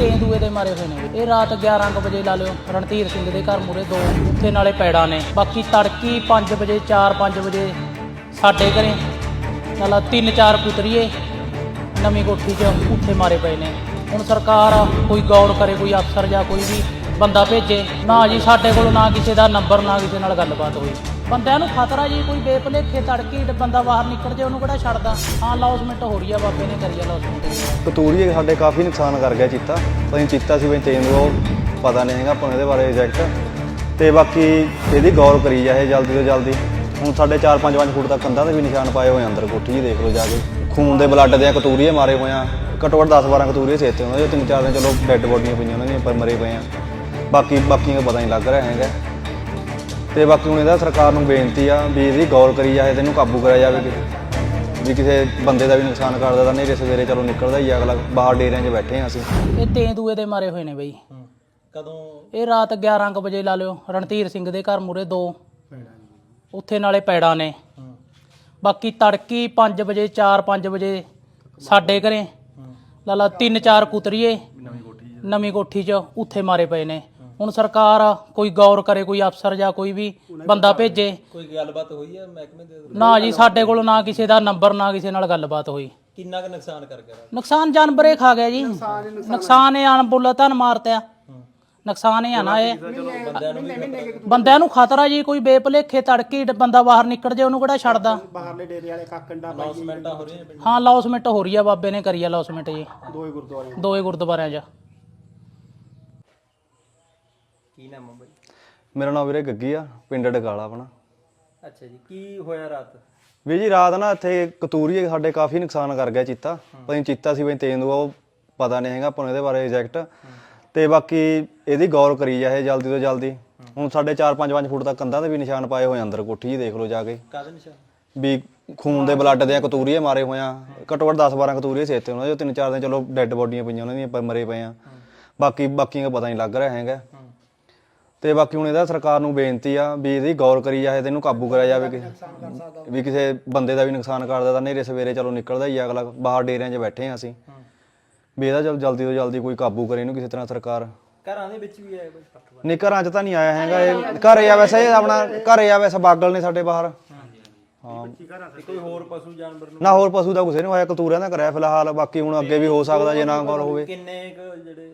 ਤੇਂਦੂਏ ਦੇ ਮਾਰੇ ਹੋਏ ਨੇ। ਇਹ ਰਾਤ 11 ਕੁ ਵਜੇ ਲਾ ਲਿਓ, ਰਣਧੀਰ ਸਿੰਘ ਦੇ ਘਰ ਮੂਰੇ ਦੋ ਉੱਥੇ ਨਾਲੇ ਪੈੜਾਂ ਨੇ। ਬਾਕੀ ਤੜਕੀ 5 ਵਜੇ 4-5 ਵਜੇ ਸਾਡੇ ਘਰੇ, ਨਾਲ ਤਿੰਨ ਚਾਰ ਪੁੱਤਰੀਏ ਨਵੀਂ ਕੋਠੀ 'ਚ ਉੱਥੇ ਮਾਰੇ ਪਏ ਨੇ। ਹੁਣ ਸਰਕਾਰ ਕੋਈ ਗੌਰ ਕਰੇ, ਕੋਈ ਅਫਸਰ ਜਾਂ ਕੋਈ ਵੀ ਬੰਦਾ ਭੇਜੇ, ਨਾ ਜੀ ਸਾਡੇ ਕੋਲ ਨਾ ਕਿਸੇ ਦਾ ਨੰਬਰ ਨਾ ਕਿਸੇ ਨਾਲ ਗੱਲਬਾਤ ਹੋਈ ਬੰਦਿਆਂ ਨੂੰ ਖਤਰਾ ਜੀ, ਕੋਈ ਬੇਪਲੇਖੇ ਤੜਕੀ ਬੰਦਾ ਬਾਹਰ ਨਿਕਲ ਜੇ ਉਹਨੂੰ ਕਿਹੜਾ ਛੱਡਦਾ? ਹਾਂ ਲੌਸਮੈਂਟ ਹੋ ਰਹੀ ਆ ਬਾਬੇ ਨੇ ਕਰੀ ਆ ਲੌਸਮੈਂਟ ਕਤੂਰੀਏ ਸਾਡੇ ਕਾਫੀ ਨੁਕਸਾਨ ਕਰ ਗਿਆ ਚੀਤਾ। ਅਸੀਂ ਚੀਤਾ ਸੀ ਬਈ ਤੇਂਦੂ ਉਹ ਪਤਾ ਨਹੀਂ ਹੈਗਾ ਆਪਾਂ ਇਹਦੇ ਬਾਰੇ ਐਗਜ਼ੈਕਟ ਤੇ ਬਾਕੀ ਇਹਦੀ ਗੌਰ ਕਰੀ ਜਾਏ ਜਲਦੀ ਤੋਂ ਜਲਦੀ। ਹੁਣ ਸਾਡੇ 4-5 ਫੁੱਟ ਤੱਕ ਕੰਧਾਂ ਤੇ ਵੀ ਨਿਸ਼ਾਨ ਪਾਏ ਹੋਏ ਅੰਦਰ, ਕੋਠੀ ਜੀ ਦੇਖ ਲਓ ਜਾ ਕੇ। ਖੂਨ ਦੇ ਬਲੱਡ ਦੇ ਕਤੂਰੀਏ ਮਾਰੇ ਹੋਏ ਆ। ਘੱਟੋ ਘੱਟ 10-12 ਕਤੂਰੀਏ ਸੇਤੇ ਉਹਨਾਂ ਦੇ, ਤਿੰਨ ਚਾਰ ਦਿਨ ਚਲੋ ਡੈੱਡ ਬੋਡੀਆਂ ਪਈਆਂ ਉਹਨਾਂ ਦੀਆਂ, ਪਰ ਮਰੇ ਪਏ ਆ। ਬਾਕੀ ਬਾਕੀਆਂ ਦਾ ਪਤਾ ਨਹੀਂ ਲੱਗ ਰਿਹਾ ਹੈਗਾ। ਤੇ ਬਾਕੀ ਹੁਣ ਇਹਦਾ ਸਰਕਾਰ ਨੂੰ ਬੇਨਤੀ ਆ ਵੀ ਇਹਦੀ ਗੌਰ ਕਰੀ ਜਾਏ ਤੇ ਇਹਨੂੰ ਕਾਬੂ ਕਰਿਆ ਜਾਵੇ ਕਿ ਵੀ ਕਿਸੇ ਬੰਦੇ ਦਾ ਵੀ ਨੁਕਸਾਨ ਕਰਦਾ ਤਾਂ ਨਹੀਂ ਸਵੇਰੇ ਚਲੋ ਨਿਕਲਦਾ ਹੀ ਆ ਅਗਲਾ ਬਾਹਰ ਡੇਰਿਆਂ 'ਚ ਬੈਠੇ ਆ ਅਸੀਂ। ਇਹ ਤੇਂਦੂਏ ਦੇ ਮਾਰੇ ਹੋਏ ਨੇ ਬਈ। ਕਦੋਂ? ਇਹ ਰਾਤ 11 ਕੁ ਵਜੇ ਲਾ ਲਿਓ ਰਣਧੀਰ ਸਿੰਘ ਦੇ ਘਰ ਮੂਰੇ ਦੋ। ਉੱਥੇ ਨਾਲੇ ਪੈੜਾਂ ਨੇ। ਬਾਕੀ ਤੜਕੀ 5 ਵਜੇ 4-5 ਵਜੇ ਸਾਡੇ ਘਰੇ। ਲਾਲਾ ਤਿੰਨ ਚਾਰ ਕੁਤਰੀਏ। ਨਵੀਂ ਕੋਠੀ 'ਚ ਉੱਥੇ ਮਾਰੇ ਪਏ ਨੇ। ਹੁਣ ਸਰਕਾਰ ਕੋਈ ਗੌਰ ਕਰੇ ਕੋਈ ਅਫਸਰ ਜਾਂ ਕੋਈ ਵੀ ਬੰਦਾ ਭੇਜੇ। ਕੋਈ ਗੱਲਬਾਤ ਹੋਈ ਹੈ ਮਹਿਕਮੇ ਦੇ ਨਾ ਜੀ ਸਾਡੇ ਕੋਲ ਨਾ ਕਿਸੇ ਦਾ ਨੰਬਰ ਨਾ ਕਿਸੇ ਨਾਲ ਗੱਲਬਾਤ ਹੋਈ। ਕਿੰਨਾ ਕੁ ਨੁਕਸਾਨ ਕਰ ਗਿਆ? ਨੁਕਸਾਨ ਜਾਨਵਰੇ ਖਾ ਗਿਆ ਜੀ। ਨੁਕਸਾਨ ਇਹ ਅਣਬੁੱਲਾ ਧਨ ਮਾਰਤਿਆ। ਨੁਕਸਾਨ ਇਹ ਆ ਨਾ ਇਹ। ਬੰਦਿਆਂ ਨੂੰ ਵੀ ਬੰਦਿਆਂ ਨੂੰ ਖਤਰਾ ਜੀ ਕੋਈ ਬੇਪਲੇਖੇ ਤੜਕੀ ਬੰਦਾ ਬਾਹਰ ਨਿਕਲ ਜੇ ਉਹਨੂੰ ਕਿਹੜਾ ਛੱਡਦਾ? ਬਾਹਰਲੇ ਡੇਰੇ ਵਾਲੇ ਕਾਕੰਡਾ ਅਨਾਉਂਸਮੈਂਟਾਂ ਹੋ ਰਹੀਆਂ ਪਿੰਡ ਹਾਂ ਲੌਸਮੈਂਟ ਹੋ ਰਹੀ ਆ ਬਾਬੇ ਨੇ ਕਰੀ ਆ ਲੌਸਮੈਂਟ ਜੀ। ਦੋਏ ਗੁਰਦੁਆਰੇ ਦੋਏ ਗੁਰਦੁਆਰਿਆਂ 'ਚ। ਕੀ ਨਾਮ ਹੈ ਬਾਈ? ਮੇਰਾ ਨਾਮ ਵੀਰੇ ਗੱਗੀ ਆ ਪਿੰਡ ਡਕਾਲਾ ਆਪਣਾ। ਅੱਛਾ ਜੀ ਕੀ ਹੋਇਆ ਰਾਤ? ਵੀ ਜੀ ਰਾਤ ਨਾ ਇੱਥੇ ਕਤੂਰੀਏ ਸਾਡੇ ਕਾਫੀ ਨੁਕਸਾਨ ਕਰ ਗਿਆ ਚੀਤਾ। ਅਸੀਂ ਚੀਤਾ ਸੀ ਬਈ ਤੇਂਦੂ ਉਹ ਪਤਾ ਨਹੀਂ ਹੈਗਾ ਆਪਾਂ ਨੂੰ ਇਹਦੇ ਬਾਰੇ ਐਗਜ਼ੈਕਟ ਤੇ ਬਾਕੀ ਇਹਦੀ ਗੌਰ ਕਰੀ ਜਾਏ ਜਲਦੀ ਤੋਂ ਜਲਦੀ। ਹੁਣ ਸਾਡੇ 4-5 ਫੁੱਟ ਤੱਕ ਕੰਧਾਂ ਤੇ ਵੀ ਨਿਸ਼ਾਨ ਪਾਏ ਹੋਏ ਆ ਅੰਦਰ ਕੋਠੀ ਜੀ ਦੇਖ ਲਓ ਜਾ ਕੇ। ਕਾਹਦੇ ਨਿਸ਼ਾਨ? ਵੀ ਖੂਨ ਦੇ ਬਲੱਡ ਦੇ ਕਤੂਰੀਏ ਮਾਰੇ ਹੋਏ ਆ। ਘੱਟੋ ਘੱਟ 10-12 ਕਤੂਰੀਏ ਸੇਤੇ ਉਹਨਾਂ ਦੇ ਤਿੰਨ ਚਾਰ ਦਿਨ ਚਲੋ ਡੈੱਡ ਬੋਡੀਆਂ ਪਈਆਂ ਉਹਨਾਂ ਦੀਆਂ ਪਰ ਮਰੇ ਪਏ ਆ। ਬਾਕੀ ਬਾਕੀਆਂ ਦਾ ਪਤਾ ਨਹੀਂ ਲੱਗ ਰਿਹਾ ਹੈਗਾ। ਤੇ ਬਾਕੀ ਹੁਣ ਇਹਦਾ ਸਰਕਾਰ ਨੂੰ ਬੇਨਤੀ ਆ ਵੀ ਇਹਦੀ ਗੌਰ ਕਰੀ ਜਾਏ ਤੇ ਇਹਨੂੰ ਕਾਬੂ ਕਰਿਆ ਜਾਵੇ ਕਿ ਵੀ ਕਿਸੇ ਬੰਦੇ ਦਾ ਵੀ ਨੁਕਸਾਨ ਕਰਦਾ ਤਾਂ ਨਹੀਂ ਸਵੇਰੇ ਚਲੋ ਨਿਕਲਦਾ ਹੀ ਆ ਅਗਲਾ ਬਾਹਰ ਡੇਰਿਆਂ 'ਚ ਬੈਠੇ ਆ ਅਸੀਂ। ਵੀ ਇਹਦਾ ਜਲ ਜਲਦੀ ਤੋਂ ਜਲਦੀ ਕੋਈ ਕਾਬੂ ਕਰੇ ਇਹਨੂੰ ਕਿਸੇ ਤਰ੍ਹਾਂ ਸਰਕਾਰ। ਘਰਾਂ ਦੇ ਵਿੱਚ ਵੀ ਬਾਈ ਪੱਟ ਨਹੀਂ ਘਰਾਂ 'ਚ ਤਾਂ ਨਹੀਂ ਆਇਆ ਹੈਗਾ ਇਹ। ਘਰੇ ਆ ਵੈਸੇ ਇਹ ਆਪਣਾ ਘਰੇ ਆ ਵੈਸੇ ਬਾਗਲ ਨੇ ਸਾਡੇ ਬਾਹਰ। ਹਾਂ। ਕੋਈ ਹੋਰ ਪਸ਼ੂ ਜਾਨਵਰ ਨੂੰ ਨਾ ਹੋਰ ਪਸ਼ੂ ਦਾ ਕੁਛ ਨਹੀਂ ਹੋਇਆ ਕਤੂਰਿਆਂ ਦਾ ਕਰਿਆ ਫਿਲਹਾਲ ਬਾਕੀ ਹੁਣ ਅੱਗੇ ਵੀ ਹੋ ਸਕਦਾ ਜੇ ਨਾ ਗੌਰ ਹੋਵੇ। ਕਿੰਨੇ ਜਿਹੜੇ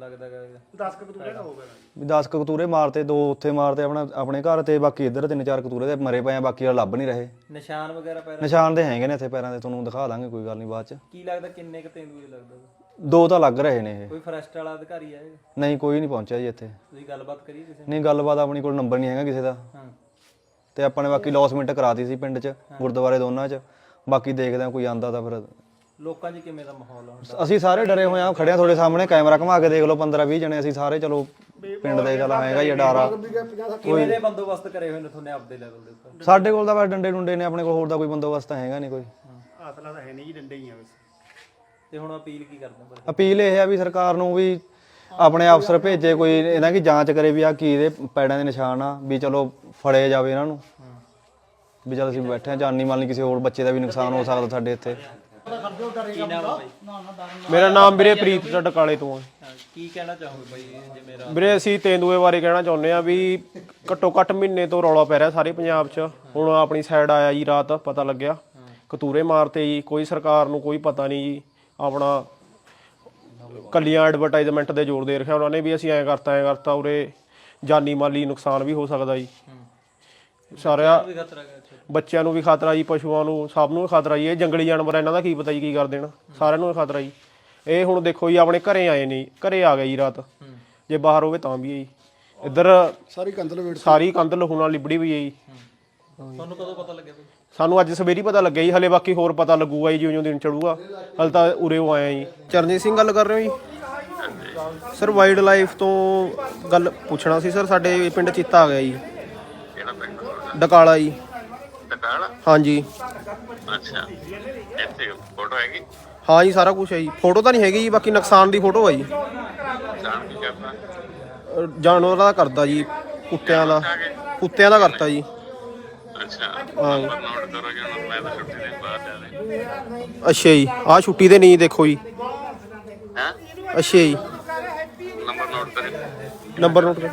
ਲੱਗਦਾ ਗਾ 10 ਕਤੂਰੇ ਦਾ ਹੋ ਗਿਆ ਵੀ 10 ਕਤੂਰੇ ਮਾਰਤੇ ਦੋ ਉੱਥੇ ਮਾਰਤੇ ਆਪਣਾ ਆਪਣੇ ਘਰ ਤੇ ਬਾਕੀ ਇੱਧਰ ਤਿੰਨ ਚਾਰ ਕਤੂਰੇ ਦੇ ਮਰੇ ਪਏ ਆ ਬਾਕੀ ਵਾਲੇ ਲੱਭ ਨਹੀਂ ਰਹੇ। ਨਿਸ਼ਾਨ ਵਗੈਰਾ ਪੈਰਾਂ ਨਿਸ਼ਾਨ ਤੇ ਹੈਗੇ ਨੇ ਇੱਥੇ ਪੈਰਾਂ ਦੇ ਤੁਹਾਨੂੰ ਦਿਖਾ ਦਾਂਗੇ ਕੋਈ ਗੱਲ ਨਹੀਂ ਬਾਅਦ ਚ। ਕੀ ਲੱਗਦਾ ਕਿੰਨੇ ਕੁ ਤੇਂਦੂਏ ਲੱਗਦਾ? ਦੋ ਤਾਂ ਲੱਗ ਰਹੇ ਨੇ ਇਹ। ਕੋਈ ਫਰੈਸਟ ਵਾਲਾ ਅਧਿਕਾਰੀ ਆਏ ਨਹੀਂ ਕੋਈ ਨਹੀਂ ਪਹੁੰਚਿਆ ਜੀ ਇੱਥੇ। ਤੁਸੀਂ ਗੱਲਬਾਤ ਕਰੀ ਕਿਸੇ ਨਹੀਂ ਗੱਲਬਾਤ ਆਪਣੀ ਕੋਲ ਨੰਬਰ ਨਹੀਂ ਹੈਗਾ ਕਿਸੇ ਦਾ। ਹਾਂ। ਤੇ ਆਪਾਂ ਨੇ ਬਾਕੀ ਲੌਸਮੈਂਟ ਕਰਾਤੀ ਸੀ ਪਿੰਡ 'ਚ ਗੁਰਦੁਆਰੇ ਦੋਨਾਂ 'ਚ। ਬਾਕੀ ਦੇਖਦੇ ਆ ਕੋਈ ਆਂਦਾ ਤਾਂ ਫਿਰ ਲੋਕਾਂ 'ਚ ਕਿਵੇਂ ਦਾ ਮਾਹੌਲ ਆ ਹੁਣ ਅਸੀਂ ਸਾਰੇ ਡਰੇ ਹੋਏ ਆ ਖੜਿਆ ਤੁਹਾਡੇ ਸਾਹਮਣੇ ਕੈਮਰਾ ਘੁਮਾ ਕੇ ਦੇਖ ਲਓ 15 20 ਜਣੇ ਅਸੀਂ ਸਾਰੇ ਚਲੋ ਪਿੰਡ ਦੇ ਚਲ ਹੈਗਾ ਹੀ ਡਾਰਾ ਕਿਵੇਂ ਦੇ ਬੰਦੋਬਸਤ ਕਰੇ ਹੋਏ ਨੇ ਤੁਹਾਨੇ ਆਪਦੇ ਲੈਵਲ ਦੇ ਉੱਪਰ ਸਾਡੇ ਕੋਲ ਤਾਂ ਬਸ ਡੰਡੇ ਡੁੰਡੇ ਨੇ ਆਪਣੇ ਕੋਲ ਹੋਰ ਦਾ ਕੋਈ ਬੰਦੋਬਸਤ ਹੈਗਾ ਨਹੀਂ ਕੋਈ। ਆਤਲਾ ਤਾਂ ਹੈ ਨਹੀਂ ਜੀ ਡੰਡੇ ਹੀ ਆ ਵੈਸੇ ਤੇ ਹੁਣ ਅਪੀਲ ਕੀ ਕਰਦੇ ਹੋ? ਅਪੀਲ ਇਹ ਹੈ ਵੀ ਸਰਕਾਰ ਨੂੰ ਵੀ ਆਪਣੇ ਅਫਸਰ ਭੇਜੇ ਕੋਈ ਇਹਨਾਂ ਦੀ ਜਾਂਚ ਕਰੇ ਵੀ ਆ ਕੀ ਇਹਦੇ ਪੈੜਾਂ ਦੇ ਨਿਸ਼ਾਨ ਆ ਵੀ ਚਲੋ ਫੜੇ ਜਾਵੇ ਇਹਨਾਂ ਨੂੰ। ਵੀ ਚਲ ਅਸੀਂ ਬੈਠੇ ਆ ਜਾਨੀ ਮਾਲੀ ਕਿਸੇ ਹੋਰ ਬੱਚੇ ਦਾ ਵੀ ਨੁਕਸਾਨ ਹੋ ਸਕਦਾ ਸਾਡੇ ਇੱਥੇ। ਕੀ ਨਾਮ ਹੈ ਬਾਈ? ਮੇਰਾ ਨਾਮ ਵੀਰੇ ਪ੍ਰੀਤ ਟਟਕਾਲੇ ਤੋਂ ਆ। ਹਾਂ, ਕੀ ਕਹਿਣਾ ਚਾਹੋਗੇ ਬਾਈ ਜੇ ਮੇਰਾ ਵੀਰੇ ਅਸੀਂ ਤੇਂਦੂਏ ਬਾਰੇ ਕਹਿਣਾ ਚਾਹੁੰਦੇ ਆ ਵੀ ਘੱਟੋ ਘੱਟ ਮਹੀਨੇ ਤੋਂ ਰੌਲਾ ਪੈ ਰਿਹਾ ਸਾਰੇ ਪੰਜਾਬ 'ਚ। ਹੁਣ ਆਪਣੀ ਸਾਈਡ ਆਇਆ ਜੀ ਰਾਤ ਪਤਾ ਲੱਗਿਆ। ਕਤੂਰੇ ਮਾਰਤੇ ਜੀ ਕੋਈ ਸਰਕਾਰ ਨੂੰ ਕੋਈ ਪਤਾ ਨਹੀਂ ਜੀ। ਆਪਣਾ ਕੱਲੀਆਂ ਐਡਵਰਟਾਈਜ਼ਮੈਂਟ ਦੇ ਜ਼ੋਰ ਦੇ ਰੱਖਿਆ ਉਹਨਾਂ ਨੇ ਵੀ ਅਸੀਂ ਐਂ ਕਰਤਾ ਐਂ ਕਰਤਾ ਉਰੇ ਜਾਨੀ ਮਾਲੀ ਨੁਕਸਾਨ ਵੀ ਹੋ ਸਕਦਾ ਜੀ। ਸਾਰਿਆ ਵੀ ਖਤਰਾ ਹੈ ਇੱਥੇ। ਬੱਚਿਆਂ ਨੂੰ ਵੀ ਖਤਰਾ ਜੀ ਪਸ਼ੂਆਂ ਨੂੰ ਸਭ ਨੂੰ ਵੀ ਖਤਰਾ ਜੀ। ਇਹ ਜੰਗਲੀ ਜਾਨਵਰ ਆ, ਇਹਨਾਂ ਦਾ ਕੀ ਪਤਾ ਜੀ ਕੀ ਕਰ ਦੇਣ। ਸਾਰਿਆਂ ਨੂੰ ਹੀ ਖਤਰਾ ਜੀ। ਇਹ ਹੁਣ ਦੇਖੋ ਜੀ ਆਪਣੇ ਘਰੇ ਆਏ ਨੇ ਜੀ, ਘਰੇ ਆ ਗਏ ਜੀ ਰਾਤ। ਜੇ ਬਾਹਰ ਹੋਵੇ ਤਾਂ ਵੀ ਹੈ ਜੀ। ਇੱਧਰ ਸਾਰੀ ਕੰਧ ਲਵੇੜ ਸਾਰੀ ਕੰਧ ਲਹੂ ਨਾਲ ਲਿਬੜੀ ਵੀ ਹੈ ਜੀ। ਤੁਹਾਨੂੰ ਕਦੋਂ ਪਤਾ ਲੱਗਿਆ ਬਾਈ ਸਾਨੂੰ ਅੱਜ ਸਵੇਰੀ ਪਤਾ ਲੱਗਿਆ ਜੀ। ਹਲੇ ਬਾਕੀ ਹੋਰ ਪਤਾ ਲੱਗੂਗਾ ਜੀ ਜਿਉਂ ਜਿਉਂ ਦਿਨ ਚੜੂਗਾ। ਹਲ ਤਾਂ ਉਰੇ ਉਹ ਆਇਆ ਜੀ। ਚਰਨਜੀਤ ਸਿੰਘ ਗੱਲ ਕਰ ਰਹੇ ਹੋ ਜੀ? ਸਰ ਵਾਈਲਡ ਲਾਈਫ ਤੋਂ ਗੱਲ ਪੁੱਛਣਾ ਸੀ ਸਰ ਸਾਡੇ ਪਿੰਡ ਚੀਤਾ ਆ ਗਿਆ ਜੀ। ਡਕਾਲਾ ਜੀ। ਟਕਾਲਾ ਹਾਂਜੀ। ਅੱਛਾ। ਇੱਥੇ ਫੋਟੋ ਹੈਗੀ? ਹਾਂ ਜੀ ਸਾਰਾ ਕੁਝ ਹੈ ਜੀ। ਫੋਟੋ ਤਾਂ ਨਹੀਂ ਹੈਗੀ ਜੀ ਬਾਕੀ ਨੁਕਸਾਨ ਦੀ ਫੋਟੋ ਹੈ ਜੀ। ਜਾਣ ਕੀ ਕਰਨਾ? ਅਹ ਜਾਨਵਰ ਦਾ ਕਰਦਾ ਜੀ ਕੁੱਤਿਆਂ ਦਾ। ਕੁੱਤਿਆਂ ਦਾ ਕਰਤਾ ਜੀ। ਅੱਛਾ। ਹਾਂ ਨੰਬਰ ਨੋਟ ਕਰੋ ਜੀ ਹੁਣ ਮੈਂ ਤਾਂ ਛੁੱਟੀ ਦੇ ਬਾਅਦ ਆ ਰਹੀ। ਅੱਛਾ ਜੀ। ਆਹ ਛੁੱਟੀ ਤੇ ਨਹੀਂ ਦੇਖੋ ਜੀ। ਹੈ? ਅੱਛਾ ਜੀ। ਨੋਟ ਕਰੇ ਨੰਬਰ ਨੋਟ ਕਰ